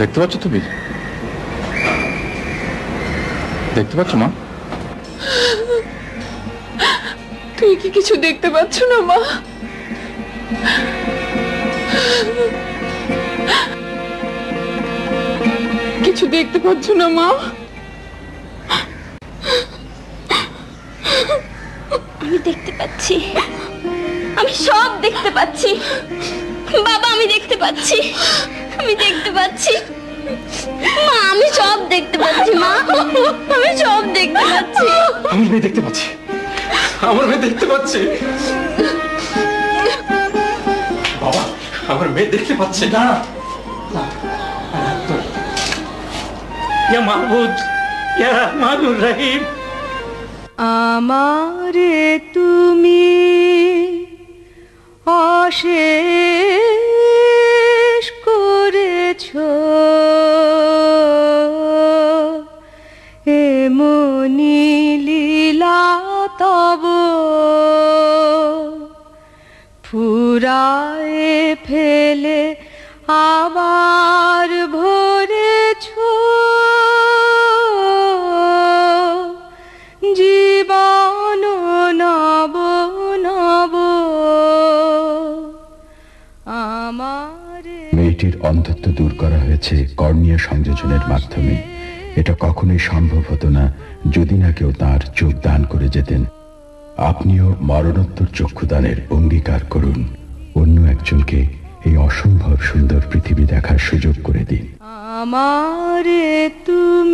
দেখতে পাচ্ছ তুমি? দেখতে পাচ্ছ মা? তুই কি কিছু দেখতে পাচ্ছ না, মা? কিছু দেখতে পাচ্ছ না, মা? আমি দেখতে পাচ্ছি। আমি সব দেখতে পাচ্ছি। বাবা, আমি দেখতে পাচ্ছি। আমি দেখতে পাচ্ছি। মা আমি সব দেখতে পাচ্ছি মা। আমি সব দেখতে পাচ্ছি। আমার মেয়ে দেখতে পাচ্ছি। আমার মেয়ে দেখতে পাচ্ছি। বাবা আমার মেয়ে দেখতে পাচ্ছে। না ইয়া মাহবুদ রহমানুর রহিম। আমারে তুমি অশেষ করেছ এমনি লীলা তব। ফুরায়ে ফেলে আবার মেয়েটির অন্ধত্ব দূর করা হয়েছে কর্নিয়া সংযোজনের মাধ্যমে। এটা কখনোই সম্ভব হতো না, যদি না কেউ তাঁর চোখ দান করে যেতেন। আপনিও মরণোত্তর চক্ষুদানের অঙ্গীকার করুন। অন্য একজনকে এই অসম্ভব সুন্দর পৃথিবী দেখার সুযোগ করে দিন। আমার তুমি